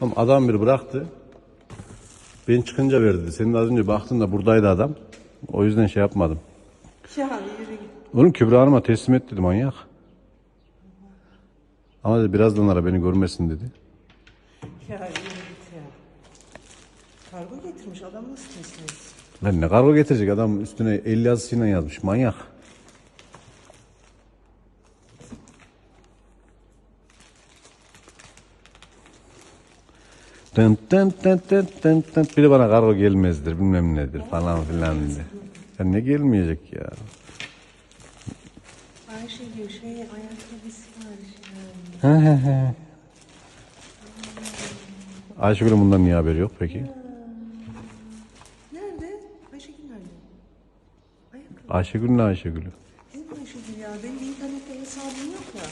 Ama adam bir bıraktı. Ben çıkınca verdi. Senin az önce baktın da buradaydı adam. O yüzden şey yapmadım. Ya yürü git. Oğlum Kübra Hanım'a teslim et dedi manyak. Ama dedi birazdan ara beni görmesin dedi. Ya yürü git ya. Kargo getirmiş adam nasıl teslim etsin? Lan ne kargo getirecek adam üstüne el yazısıyla yazmış manyak. Tın tın tın tın tın tın. Bir de bana kargo gelmezdir bilmem nedir falan filan diye. Ya ne gelmeyecek ya. Ayşegül şey ayakkabı siparişi vermiş. He he he. Ayşegül'ün bundan niye haberi yok peki? Nerede? Ayşegül nerede? Ayakkabı. Ayşegül ne Ayşegül'ü? Kim Ayşegül ya? Benim internette hesabım yok ya.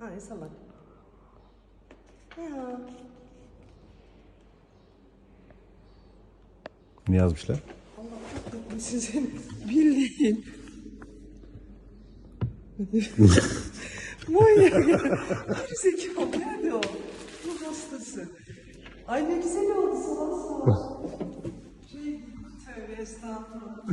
Ne salak. Ya. Ne yazmışlar? Allah kahretmesin seni. Bildiğin. Manyak ya. Bir zekalı. Nerede o? Ruh hastası. Ay ne güzel oldu sana sağ ol. Şey, tövbe estağfurullah.